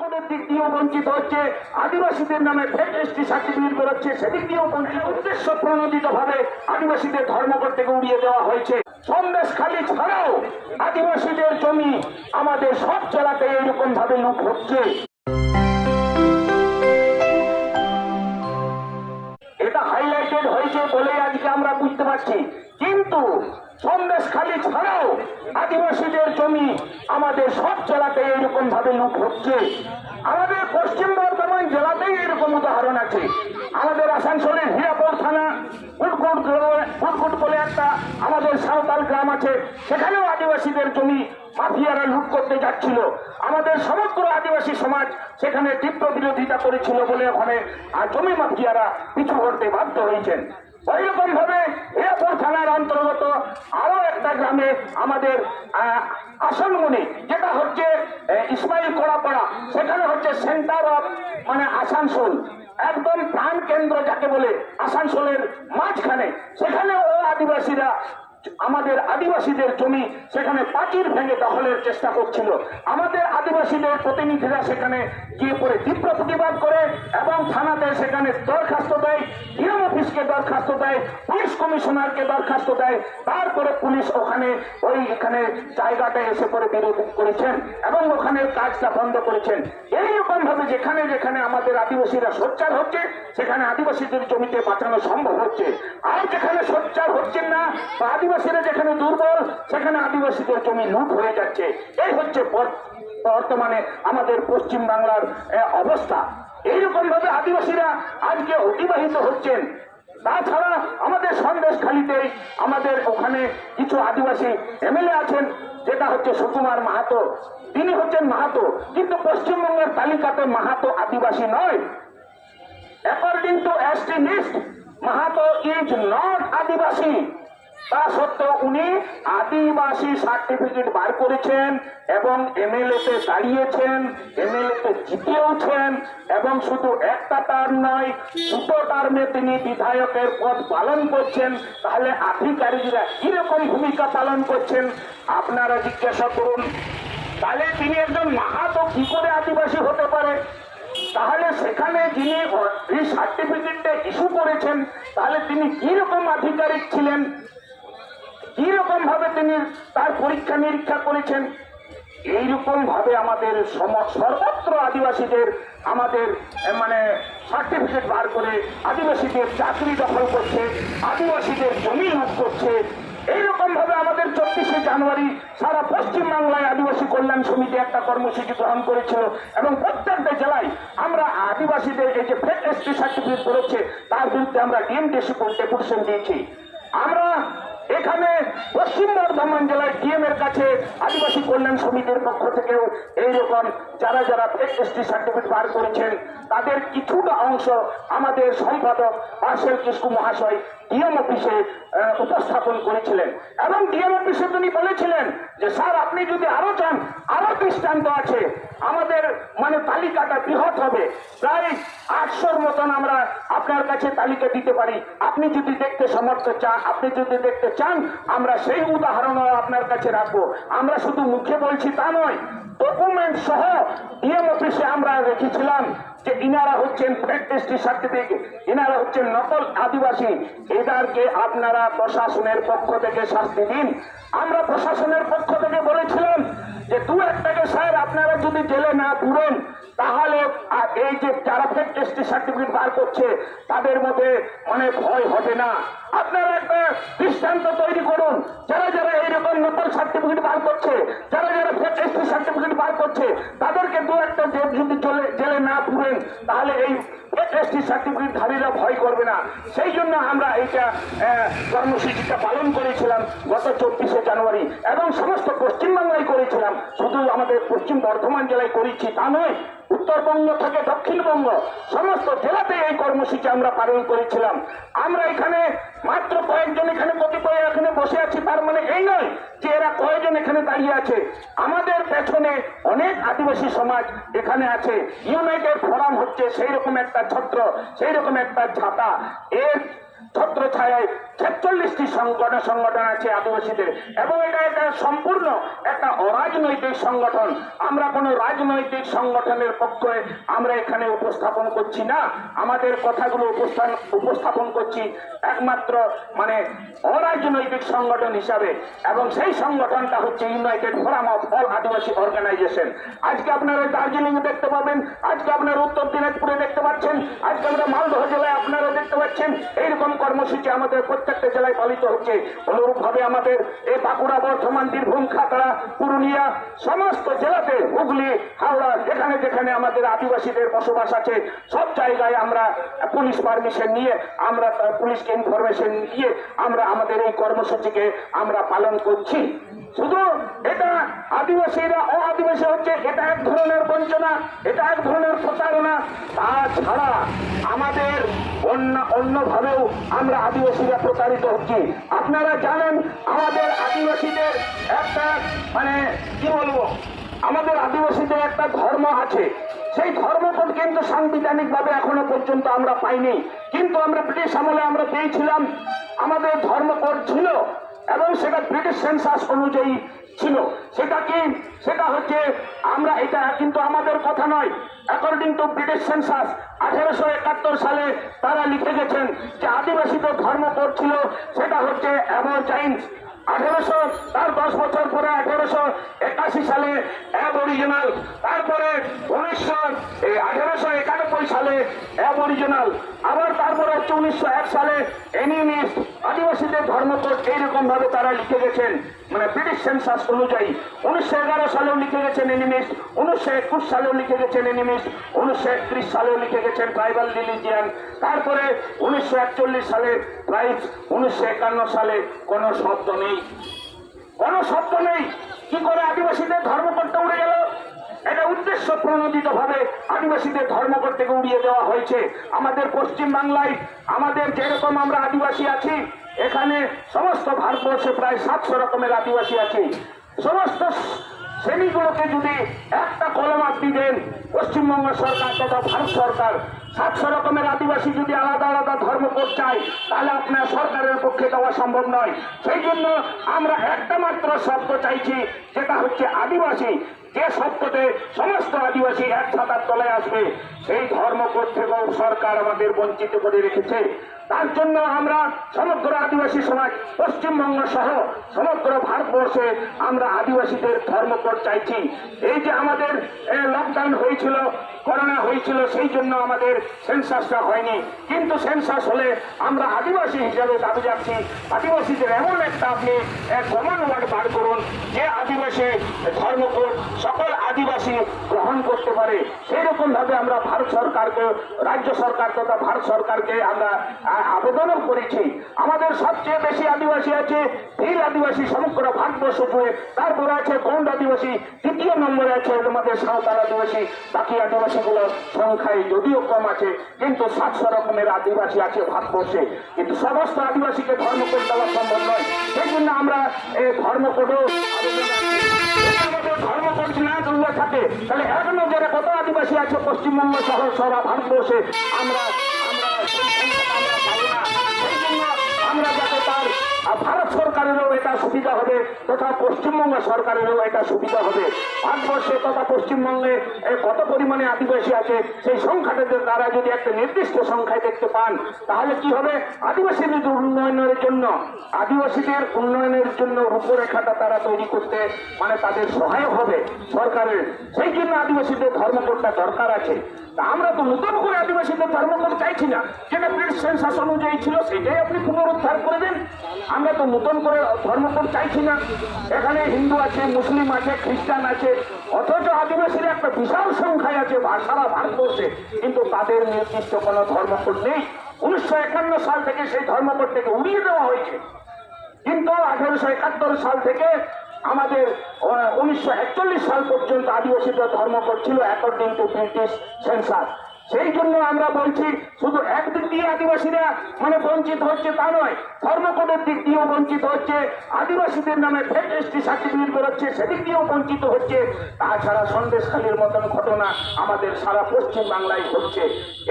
কোটের দিক দিয়েও বঞ্চিত হচ্ছে। আদিবাসীদের নামে ফেক এসটি সার্টিফিকেট বেরোচ্ছে। সেদিক দিয়েও বঞ্চিত, উদ্দেশ্য প্রণোদিত ভাবে আদিবাসীদের ধর্মঘট থেকে উড়িয়ে দেওয়া হয়েছে। সন্দেশ খালি ছাড়াও আদিবাসীদের জমি আমাদের সব জেলাতে এইরকম ভাবে লুট হচ্ছে। আমরা বুঝতে পারছি। কিন্তু সন্দেশ খালি ছাড়াও আদিবাসীদের জমি আমাদের সব জেলাতে এরকম ভাবে লুট হচ্ছে। আমাদের পশ্চিম বর্ধমান জেলাতেই এরকম উদাহরণ আছে। আমাদের আসানসোলের হীরাপুর থানা উটকুট উটকুট বলে একটা আমাদের সাঁওতাল গ্রাম আছে, সেখানেও আদিবাসীদের জমি মাফিয়ারা লুট করতে যাচ্ছিল। আমাদের সমগ্র আদিবাসী সমাজ সেখানে তীব্র বিরোধিতা করেছিল বলে ওখানে আর জমি মাফিয়ারা পিছু করতে বাধ্য হয়েছেন। ওইরকম ভাবে এরপর থানার অন্তর্গত আরও একটা গ্রামে আমাদের আসনমণি যেটা হচ্ছে ইসমাইল কড়াপাড়া, সেখানে হচ্ছে সেন্টার অফ মানে আসানসোল, একদম প্রাণ কেন্দ্র যাকে বলে আসানসোলের মাঝখানে। সেখানে ও আদিবাসীরা আমাদের আদিবাসীদের জমি সেখানে পাচির ভেঙে দখলের চেষ্টা করছিল। আমাদের আদিবাসীদের প্রতিনিধিরা সেখানে গিয়ে পরে তীব্র প্রতিবাদ করে এবং থানাতে সেখানে দরখাস্ত দেয়, ডিএম অফিসকে দরখাস্ত দেয়, পুলিশ কমিশনারকে দরখাস্ত দেয়। তারপরে পুলিশ ওখানে ওই এখানে জায়গাটা এসে করে বিরোধ করেছেন এবং ওখানে কাজটা বন্ধ করেছেন। এইরকম ভাবে যেখানে যেখানে আমাদের আদিবাসীরা সোচ্চার হচ্ছে, সেখানে আদিবাসীদের জমিতে বাঁচানো সম্ভব হচ্ছে। আর যেখানে সোচ্চার হচ্ছেন না, বা আদিবাসীরা যেখানে দুর্বল, সেখানে আদিবাসীদের জমি লুট হয়ে যাচ্ছে। এই হচ্ছে বর্তমানে আমাদের পশ্চিম বাংলার অবস্থা। এইরকম ভাবে আদিবাসীরা আজকে অতিবাহিত হচ্ছেন। তাছাড়া আমাদের সন্দেশ খালিতে আমাদের ওখানে কিছু আদিবাসী এমএলএ আছেন, যেটা হচ্ছে সুকুমার মাহাতো। তিনি হচ্ছেন মাহাতো, কিন্তু পশ্চিমবঙ্গের তালিকাতে মাহাতো আদিবাসী নয়। According to ST list Mahato is not Adivasi. তা সত্ত্বেও উনি আদিবাসী সার্টিফিকেট বার করেছেন এবং এমএলএ তে দাঁড়িয়েছেন এমএলএ তে জিতেওছেন এবং শুধু একটা টার্ম নয়, দুটো টার্মে তিনি বিধায়কের পদ পালন করছেন। তাহলে আধিকারিকরা কীরকম ভূমিকা পালন করছেন, আপনারা জিজ্ঞাসা করুন। তাহলে তিনি একজন মাহাতো কি করে আদিবাসী হতে পারে? তাহলে সেখানে যিনি এই সার্টিফিকেটটা ইস্যু করেছেন, তাহলে তিনি কি রকম আধিকারিক ছিলেন? কি রকম ভাবে তিনি তার পরীক্ষা নিরীক্ষা করেছেন? এইরকম ভাবে আমাদের সর্বত্র আদিবাসীদের আমাদের মানে সার্টিফিকেট বার করে আদিবাসীদের চাকরি দখল করছে, আদিবাসীদের জমি হাত করছে। এইরকম ভাবে আমাদের চব্বিশে জানুয়ারি সারা পশ্চিম বাংলায় আদিবাসী কল্যাণ সমিতি একটা কর্মসূচি গ্রহণ করেছিল এবং প্রত্যেকটা জেলায় আমরা আদিবাসীদের এই যে ফেক এসটি সার্টিফিকেট করেছে, তার বিরুদ্ধে আমরা ডিএমডিসি ডেপুটেশন দিয়েছি। আমরা এখানে পশ্চিম বর্ধমান জেলায় ডিএম এর কাছে আদিবাসী কল্যাণ সমিতির পক্ষ থেকেও এইরকম যারা যারা এসটি সার্টিফিকেট বার করেছেন, তাদের কিছুটা অংশ আমাদের সম্পাদক পার্সেল কিস্কু মহাশয় ডিএম অফিসে উপস্থাপন করেছিলেন। এবং ডিএম অফিসে তিনি বলেছিলেন যে, স্যার, আপনি যদি আরও চান, আরও দৃষ্টান্ত আছে, আমাদের মানে তালিকাটা বৃহৎ হবে। প্রায় আটশোর মতন আমরা আপনার কাছে তালিকা দিতে পারি। আপনি যদি দেখতে সমর্থ চান, আপনি যদি দেখতে চান আমরা সেই উদাহরণ আপনার কাছে রাখব। আমরা শুধু মুখে বলছি তা নয় ডকুমেন্ট সহ ডিএম অফিসে আমরা রেখেছিলাম। যে ইনারা হচ্ছেন প্র্যাকটিসটি সার্টিফিকেট ইনারা হচ্ছেন নকল আদিবাসী, এদেরকে আপনারা প্রশাসনের পক্ষ থেকে শাস্তি দিন। আমরা প্রশাসনের পক্ষ থেকে বলেছিলাম যে দু একটাকে স্যার আপনারা যদি জেলে না পুরেন, তাহলে এই যে যারা প্র্যাকটিসটি সার্টিফিকেট বার করছে, তাদের মধ্যে মানে ভয় হবে না। আপনারা একটা দৃষ্টান্ত তৈরি করুন। যারা যারা এইরকম নকল সার্টিফিকেট বার করছে, যারা যারা প্র্যাকটিসটি সার্টিফিকেট বার করছে, তাদেরকে দু একটা যদি জেলে না পুরেন তাহলে এই এসটি সার্টিফিকেট ধারীরা ভয় করবে না। সেই জন্য আমরা এইটা কর্মসূচিটা পালন করেছিলাম গত চব্বিশে জানুয়ারি এবং সমস্ত পশ্চিমবাংলায় করেছিলাম। শুধু আমাদের পশ্চিম বর্ধমান জেলায় করেছি তা নয়, উত্তরবঙ্গ থেকে দক্ষিণবঙ্গ, সমস্ত জেলাতে এই কর্মসূচি আমরা পালন করেছিলাম। আমরা এখানে মাত্র কয়েকজন এখানে কতিপয় এখানে বসে আছে, তার মানে এই নয় যে এরা কয়েকজন এখানে দাঁড়িয়ে আছে। আমাদের পেছনে অনেক আদিবাসী সমাজ এখানে আছে। ইউনাইটেড ফোরাম হচ্ছে সেই রকম একটা ছত্র সেই রকম একটা ছাতা। এর ছত্র ছায় ছেচল্লিশটি সংগঠন সংগঠন আছে আদিবাসীদের। এবং এটা একটা সম্পূর্ণ একটা অরাজনৈতিক সংগঠন। আমরা কোনো রাজনৈতিক সংগঠনের পক্ষে আমরা এখানে উপস্থাপন করছি না। আমাদের কথাগুলো উপস্থাপন করছি একমাত্র মানে অরাজনৈতিক সংগঠন হিসাবে। এবং সেই সংগঠনটা হচ্ছে United Forum of All Adivasi Organisation আজকে আপনারা দার্জিলিং দেখতে পাবেন। আজকে আপনারা উত্তর দিনাজপুরে দেখতে পাচ্ছেন। আজকে আমরা মালদহ জেলায় আপনারা দেখতে পাচ্ছেন। এইরকম কর্মসূচি আমাদের প্রত্যেকটা জেলায় পালিত হচ্ছে। অনুরূপ ভাবে আমাদের এই বাঁকুড়া বর্ধমান, বীরভূম, খাতড়া, পুরুলিয়া সমস্ত জেলাতে হুগলি, হাওড়া, যেখানে যেখানে আমাদের আদিবাসীদের বসবাস আছে, সব জায়গায় আমরা পুলিশ পারমিশন নিয়ে আমরা পুলিশকে ইনফরমেশন দিয়ে আমরা আমাদের এই কর্মসূচিকে আমরা পালন করছি। শুধু এটা আদিবাসীরা ও আদিবাসী হচ্ছে, এটা এক ধরনের বঞ্চনা, এটা এক ধরনের প্রতারণা। তাছাড়া আমাদের অন্য অন্যভাবেও আমরা আদিবাসীরা প্রতারিত হচ্ছি। আপনারা জানেন, আমাদের আদিবাসীদের একটা মানে কি বলব, আমাদের আদিবাসীদের একটা ধর্ম আছে। সেই ধর্মপদ কিন্তু সাংবিধানিক ভাবে এখনও পর্যন্ত আমরা পাইনি। কিন্তু আমরা ব্রিটিশ আমলে আমরা পেয়েছিলাম, আমাদের ধর্মপদ ছিল এবং সেটা ব্রিটিশ সেন্সাস অনুযায়ী ছিল। সেটা কি? সেটা হচ্ছে, আমরা এটা কিন্তু আমাদের কথা নয়। অ্যাকর্ডিং টু ব্রিটিশ সেন্সাস আঠারোশো একাত্তর সালে তারা লিখে গেছেন যে আদিবাসীদের ধর্ম পড়ছিল, সেটা হচ্ছে অ্যাবোরজাইন্স আঠেরোশো তার দশ বছর পরে আঠেরোশো একাশি সালে অ্যাবরিজিনাল তারপরে উনিশশো আঠেরোশো একানব্বই সালে অ্যাবরিজিনাল আবার তারপরে হচ্ছে উনিশশো এক সালে এনিমিস্ট আদিবাসীদের ধর্মকোট এইরকম ভাবে তারা লিখে গেছেন। মানে ব্রিটিশ সেন্সাস অনুযায়ী। উনিশশো এগারো সালেও লিখে গেছেন এনিমিস্ট উনিশশো একুশ সালেও লিখে গেছেন এনিমিস্ট উনিশশো একত্রিশ সালেও লিখে গেছেন ট্রাইবাল রিলিজিয়ান তারপরে উনিশশো একচল্লিশ সালে ট্রাইবস উনিশশো একান্ন সালে কোনো শব্দ নেই। কোনো শব্দ নেই কি করে আদিবাসীদের ধর্মকর্তা উড়ে গেল। এটা উদ্দেশ্য প্রণোদিত ভাবে আদিবাসীদের ধর্মকর থেকে উড়িয়ে দেওয়া হয়েছে। আমাদের পশ্চিম বাংলায় আমাদের যেরকম আমরা আদিবাসী আছি, এখানে সমস্ত ভারতবর্ষে প্রায় সাতশো রকমের আদিবাসী আছে। সমস্ত শ্রেণীগুলোকে যদি একটা কলম আপনি দেন, পশ্চিমবঙ্গ সরকার তথা ভারত সরকার সাতশো রকমের আদিবাসী যদি আলাদা আলাদা ধর্মকোট চায়, তাহলে আপনার সরকারের পক্ষে দেওয়া সম্ভব নয়। সেই জন্য আমরা একটা মাত্র শব্দ চাইছি, যেটা হচ্ছে আদিবাসী। যে শব্দতে সমস্ত আদিবাসী এক ছাতার তলায় আসবে, সেই ধর্মকোট থেকেও সরকার আমাদের বঞ্চিত করে রেখেছে। তার জন্য আমরা সমগ্র আদিবাসী সমাজ, পশ্চিমবঙ্গ সহ সমগ্র ভারতবর্ষে আমরা আদিবাসীদের ধর্মকোট চাইছি। এই যে আমাদের লকডাউন হয়েছিল, করোনা হয়েছিল, সেই জন্য আমাদের সেন্সাসটা হয়নি। কিন্তু সেন্সাস হলে আমরা আদিবাসী হিসাবে দাবি যাচ্ছি আদিবাসীদের এমন একটা আপনি এক কমন ওয়ার্ড বার করুন, যে আদিবাসী ধর্মকোট সকল আদিবাসী গ্রহণ করতে পারে। সেই রকম ভাবে আমরা ভারত সরকারকে রাজ্য সরকার তথা ভারত সরকারকে আমরা আবেদনও করেছি। আমাদের সবচেয়ে বেশি আদিবাসী আছে ভিল আদিবাসী সমগ্র ভারতবর্ষ জুড়ে তারপরে আছে গন্ড আদিবাসী তৃতীয় নম্বরে আছে আমাদের সাঁওতাল আদিবাসী। বাকি আদিবাসীগুলো সংখ্যায় যদিও কম আছে, কিন্তু সাতশো রকমের আদিবাসী আছে ভারতবর্ষে। কিন্তু সমস্ত আদিবাসীকে ধর্মকোড দেওয়া সম্ভব নয়। সেই জন্য আমরা এই আমাদের ধর্মকোড না তুলে থাকে, তাহলে এক কত আদিবাসী আছে আমরা আমরা আমরা আমরা যাতে আহ, ভারত সরকারেরও এটা সুবিধা হবে তথা পশ্চিমবঙ্গ সরকারেরও এটা সুবিধা হবে। ভারতবর্ষে তথা পশ্চিমবঙ্গে কত পরিমাণে আদিবাসী আছে সেই সংখ্যাটা তারা যদি একটা নির্দিষ্ট সংখ্যায় দেখতে পান তাহলে কি হবে? আদিবাসীদের উন্নয়নের জন্য আদিবাসীদের উন্নয়নের জন্য রূপরেখাটা তারা তৈরি করতে মানে তাদের সহায়ক হবে সরকারের। সেই জন্য আদিবাসীদের ধর্মকোটটা দরকার আছে। তা আমরা তো নতুন করে আদিবাসীদের ধর্মকোট চাইছি না। যেটা ব্রিটিশ সেন্সাস অনুযায়ী ছিল সেটাই আপনি পুনরুদ্ধার করে দেন। আমরা তো নতুন করে ধর্মকোট চাইছি না। এখানে হিন্দু আছে, মুসলিম আছে, খ্রিস্টান আছে। অথচ আদিবাসীর একটা বিশাল সংখ্যায় আছে সারা ভারতবর্ষে। কিন্তু তাদের নির্দিষ্ট কোনো ধর্মকোট নেই। উনিশশো একান্ন সাল থেকে সেই ধর্মকোট থেকে উড়িয়ে দেওয়া হয়েছে। কিন্তু আঠারোশো একাত্তর সাল থেকে আমাদের উনিশশো একচল্লিশ সাল পর্যন্ত আদিবাসীদের ধর্মকোট ছিল অ্যাকর্ডিং টু ব্রিটিশ সেন্সার। সেই জন্য আমরা বলছি, শুধু একদিক দিয়ে আদিবাসীরা মানে বঞ্চিত হচ্ছে তা নয় ধর্মকোটের দিক দিয়েও বঞ্চিত হচ্ছে, আদিবাসীদের নামে ফেক এসটি সার্টিফিকেট বেরোচ্ছে সেদিক দিয়েও বঞ্চিত হচ্ছে। তাছাড়া সন্দেশখালীর মতন ঘটনা আমাদের সারা পশ্চিম বাংলায় ঘটছে।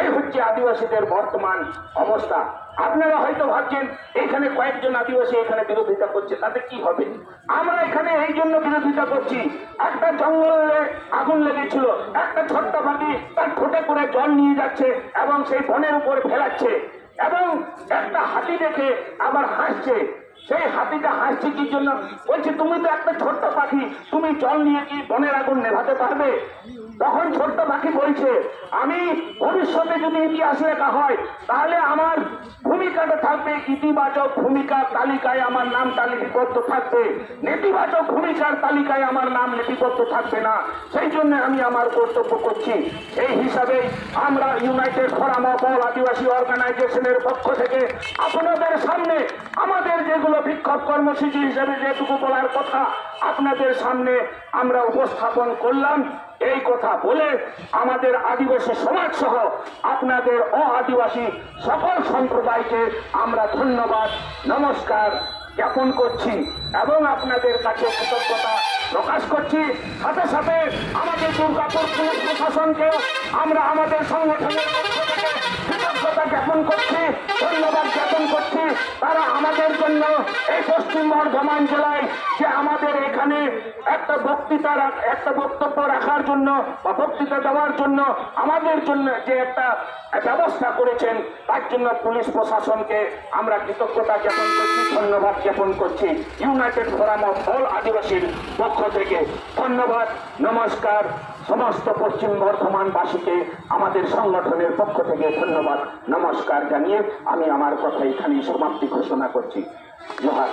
এই হচ্ছে আদিবাসীদের বর্তমান অবস্থা। আপনারা হয়তো ভাবছেন, এখানে কয়েকজন আদিবাসী এখানে বিরোধিতা করছে তাতে কি হবে? আমরা এখানে এই জন্য বিরোধিতা করছি। একটা জঙ্গলে আগুন লেগেছিল, একটা পাখি তার ঠোঁটে করে জল নিয়ে যাচ্ছে এবং সেই বনের উপর ফেলাচ্ছে এবং একটা হাতি দেখে আবার হাসছে। সেই হাতিটা হাসছে কি জন্য? বলছে, তুমি তো একটা ছোট্ট পাখি, তুমি জল নিয়ে কি বনের আগুন নেভাতে পারবে? তখন ছোট্ট পাখি বলছে, আমি ভবিষ্যতে যদি ইতিহাস লেখা হয়, তাহলে আমার ভূমিকাটা থাকবে, ইতিবাচক ভূমিকার তালিকায় আমার নামটা লিপিবদ্ধ থাকবে। নেতিবাচক ভূমিকার তালিকায় আমার নাম লিপিবদ্ধ থাকবে না। সেই জন্য আমি আমার কর্তব্য করছি। এই হিসাবে আমরা United Forum of All Adivasi অর্গানাইজেশনের পক্ষ থেকে আপনাদের সামনে আমাদের যেগুলো বিক্ষোভ কর্মসূচি হিসেবে যেটুকু বলার কথা আপনাদের সামনে আমরা উপস্থাপন করলাম। এই কথা বলে আমাদের আদিবাসী সমাজ সহ আপনাদের অ আদিবাসী সকল সম্প্রদায়কে আমরা ধন্যবাদ, নমস্কার জ্ঞাপন করছি এবং আপনাদের কাছে কৃতজ্ঞতা প্রকাশ করছি। সাথে সাথে আমাদের দুর্গাপুর পুলিশ প্রশাসনকে আমরা আমাদের সংগঠনের পক্ষ থেকে কৃতজ্ঞতা জ্ঞাপন করছি। তারা আমাদের জন্য এই পশ্চিম বর্ধমান জেলায় যে আমাদের এখানে একটা বক্তৃতা একটা বক্তব্য রাখার জন্য বা বক্তৃতা দেওয়ার জন্য আমাদের জন্য যে একটা ব্যবস্থা করেছেন, তার জন্য পুলিশ প্রশাসনকে আমরা কৃতজ্ঞতা জ্ঞাপন করছি, ধন্যবাদ জ্ঞাপন করছি। ইউনাইটেড ফোরাম অফ অল আদিবাসীর পক্ষ থেকে ধন্যবাদ, নমস্কার, সমস্ত পশ্চিম বর্ধমানবাসীকে আমাদের সংগঠনের পক্ষ থেকে ধন্যবাদ, নমস্কার জানিয়ে আমি আমার কথা এখানেই সমাপ্তি ঘোষণা করছি। জোহার।